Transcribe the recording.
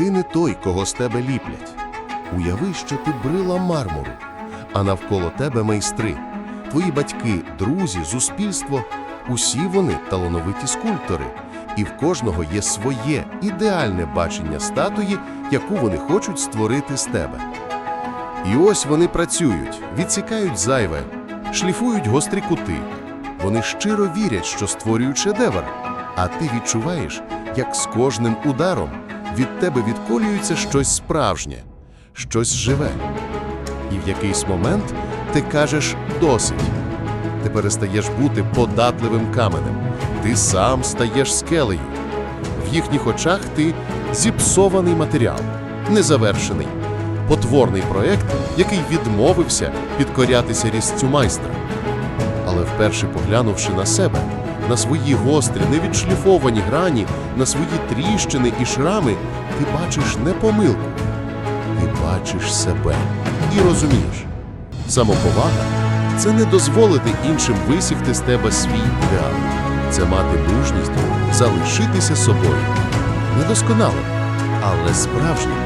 ти не той, кого з тебе ліплять. Уяви, що ти брила мармуру, а навколо тебе майстри, твої батьки, друзі, суспільство усі вони талановиті скульптори, і в кожного є своє ідеальне бачення статуї, яку вони хочуть створити з тебе. І ось вони працюють, відсікають зайве, шліфують гострі кути. Вони щиро вірять, що створюють шедевр, а ти відчуваєш, як з кожним ударом від тебе відколюється щось справжнє, щось живе. І в якийсь момент ти кажеш досить. Ти перестаєш бути податливим каменем, ти сам стаєш скелею. В їхніх очах ти зіпсований матеріал, незавершений, потворний проект, який відмовився підкорятися різцю майстра. Але вперше поглянувши на себе, на свої гострі, невідшліфовані грані, на свої тріщини і шрами, ти бачиш не помилку, ти бачиш себе і розумієш. Самоповага це не дозволити іншим висігти з тебе свій ідеал, це мати мужність залишитися собою. Недосконалим, але справжнім.